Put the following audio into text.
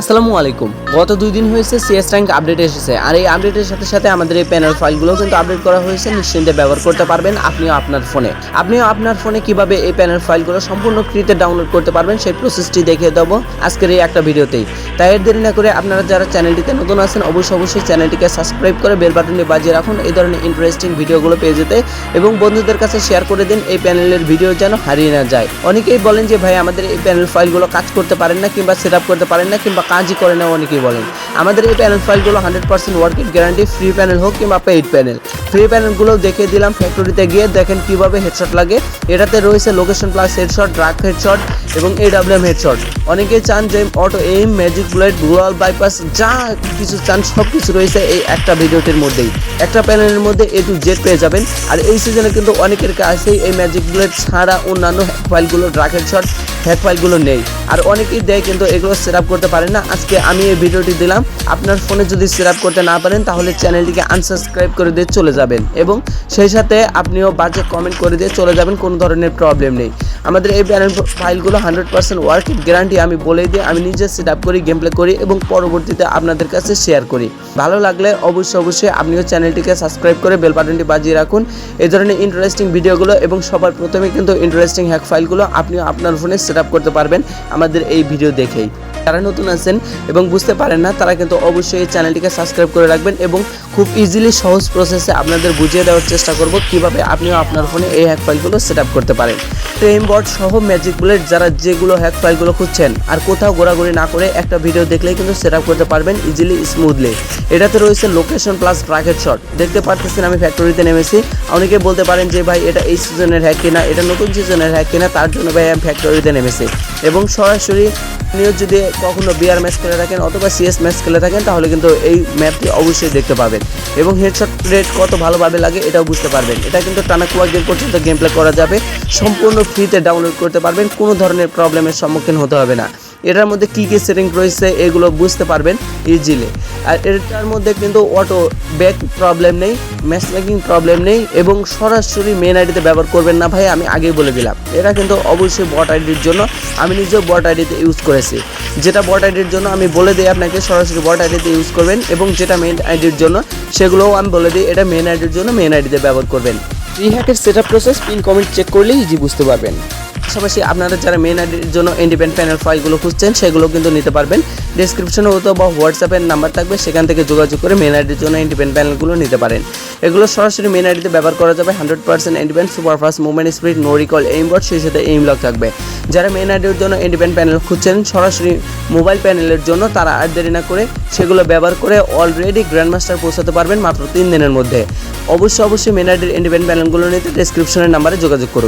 আসসালামু আলাইকুম। গত দুই দিন হয়েছে সিএস র্যাঙ্ক আপডেট এসেছে। আর এই আপডেটের সাথে সাথে আমাদের এই প্যানেল ফাইলগুলো কিন্তু আপডেট করা হয়েছে। নিশ্চিন্তে ব্যবহার করতে পারবেন আপনিও আপনার ফোনে আপনিও আপনার ফোনে কীভাবে এই প্যানেল ফাইলগুলো সম্পূর্ণ ফ্রিতে ডাউনলোড করতে পারবেন সেই প্রসেসটি দেখিয়ে দেবো আজকের এই একটা ভিডিওতেই। তাই এর দেরি না করে আপনারা যারা চ্যানেলটিতে নতুন আছেন, অবশ্যই অবশ্যই চ্যানেলটিকে সাবস্ক্রাইব করে বেল বাটনটি বাজিয়ে রাখুন। এই ধরনের ইন্টারেস্টিং ভিডিওগুলো পেয়ে যেতে এবং বন্ধুদের কাছে শেয়ার করে দিন এই প্যানেলের ভিডিও যেন হারিয়ে না যায়। অনেকেই বলেন যে, ভাই, আমাদের এই প্যানেল ফাইলগুলো কাজ করতে পারেন না কিংবা সেট করতে পারেন না কিংবা কাজই করে না অনেকেই বলেন। আমাদের এই প্যানেল ফাইলগুলো hundred percent working guarantee free panel হোক কিংবা পেইড প্যানেল ফ্রি প্যানেলগুলো দেখে দিলাম ফ্যাক্টরিতে গিয়ে, দেখেন কীভাবে হেডশট লাগে। এটাতে রয়েছে location plus headshot drag headshot এবং এডাব্লিউএম হেডশট অনেকেই চান যে auto aim magic bullet glow wall bypass যা কিছু চান সব কিছু রয়েছে এই একটা ভিডিওটির মধ্যেই। একটা প্যানেলের মধ্যে এ টু জেড পেয়ে যাবেন। আর এই সিজনে কিন্তু অনেকের কাছেই এই ম্যাজিক বুলেট ছাড়া অন্যান্য ফাইলগুলো ড্রাগ হেডশট হ্যাক ফাইলগুলো নেই। আর অনেকেই দেয় কিন্তু এগুলো সেট করতে পারেন না। আজকে আমি এই ভিডিওটি দিলাম। আপনার ফোনে যদি সেট করতে না পারেন, তাহলে চ্যানেলটিকে আনসাবস্ক্রাইব করে দিয়ে চলে যাবেন এবং সেই সাথে আপনিও বাজে কমেন্ট করে দিয়ে চলে যাবেন, কোনো ধরনের প্রবলেম নেই। আমাদের এই প্যানেল ফাইলগুলো হান্ড্রেড পার্সেন্ট ওয়ার্কিং গ্যারান্টি আমি বলেই দিই আমি নিজে সেট আপ করি গেম প্লে করি এবং পরবর্তীতে আপনাদের কাছে শেয়ার করি। ভালো লাগলে অবশ্যই অবশ্যই আপনিও চ্যানেলটিকে সাবস্ক্রাইব করে বেল বাটনটি বাজিয়ে রাখুন। এই ধরনের ইন্টারেস্টিং ভিডিওগুলো এবং সবার প্রথমে কিন্তু ইন্টারেস্টিং হ্যাক ফাইলগুলো আপনিও আপনার ফোনে সেট আপ করতে পারবেন আমাদের এই ভিডিও দেখেই। যারা নতুন আছেন এবং বুঝতে পারেন না, তারা কিন্তু অবশ্যই এই চ্যানেলটিকে সাবস্ক্রাইব করে রাখবেন এবং খুব ইজিলি সহজ প্রসেসে আপনাদের বুঝিয়ে দেওয়ার চেষ্টা করব কীভাবে আপনিও আপনার ফোনে এই হ্যাক ফাইলগুলো সেট করতে পারেন। বোর্ড সহ ম্যাজিক বুলেট যারা যেগুলো হ্যাক ফাইলগুলো খুঁজছেন আর কোথাও ঘোরাঘুরি না করে একটা ভিডিও দেখলেই কিন্তু সেট করতে পারবেন ইজিলি স্মুথলি এটাতে রয়েছে লোকেশন প্লাস ট্রাকেট শট দেখতে পারতেছেন আমি ফ্যাক্টরিতে নেমেছি। অনেকে বলতে পারেন যে, ভাই, এটা এই সিজনের হ্যাক কিনা? এটা নতুন সিজনের হ্যাক কিনা? তার জন্য ভাই, আমি ফ্যাক্টরিতে নেমেছি। এবং সরাসরি আপনিও যদি কখনো বিআর ম্যাচ খেলে থাকেন অথবা সিএস ম্যাচ খেলে থাকেন, তাহলে কিন্তু এই ম্যাপটি অবশ্যই দেখতে পাবেন। এবং হেডশট রেট কত ভালোভাবে লাগে এটাও বুঝতে পারবেন। এটা কিন্তু টানা কুয়া গেম পর্যন্ত গেম প্লে করা যাবে। সম্পূর্ণ ফ্রিতে ডাউনলোড করতে পারবেন। কোনো ধরনের প্রবলেমের সম্মুখীন হতে হবে না। এটার মধ্যে কী কী সেটিং রয়েছে এগুলো বুঝতে পারবেন ইজিলি আর এটার মধ্যে কিন্তু অটো ব্যাক প্রবলেম নেই ম্যাচ মেকিং প্রবলেম নেই এবং সরাসরি মেন আইডিতে ব্যবহার করবেন না ভাই, আমি আগেই বলে দিলাম। এটা কিন্তু অবশ্যই বট আইডির জন্য, আমি নিজেও বট আইডিতে ইউজ করেছি। যেটা বট আইডির জন্য আমি বলে দিই আপনাকে, সরাসরি বট আইডিতে ইউজ করবেন এবং যেটা মেন আইডির জন্য, সেগুলোও আমি বলে দিই, এটা মেন আইডির জন্য মেন আইডিতে ব্যবহার করবেন। Free হ্যাকের set up process pin comment check করলেই ইজি বুঝতে পারবেন। পাশাপাশি আপনারা যারা মেন আইডির জন্য ইন্ডিপেন্ডেন্ট প্যানেল ফাইলগুলো খুঁজছেন, সেগুলো কিন্তু নিতে পারবেন। ডিসক্রিপশনে হতো বা হোয়াটসঅ্যাপের নাম্বার থাকবে, সেখান থেকে যোগাযোগ করে মেন আইডির জন্য ইন্ডিপেন্ডেন্ট প্যানেলগুলো নিতে পারেন। এগুলো সরাসরি মেন আইডিতে ব্যবহার করা যাবে hundred percent independent superfast movement speed no recoil board সেই সাথে এইম লক থাকবে। যারা মেন আইডির জন্য ইন্ডিপেন্ডেন্ট প্যানেল খুঁজছেন, সরাসরি মোবাইল প্যানেলের জন্য তারা আর দেরি না করে সেগুলো ব্যবহার করে অলরেডি গ্র্যান্ড মাস্টার পৌঁছাতে পারবেন মাত্র তিন দিনের মধ্যে। অবশ্যই অবশ্যই মেন আইডির ইন্ডিপেন্ডেন্ট প্যানেলগুলো নিতে ডিসক্রিপশনের নাম্বারে যোগাযোগ করুন।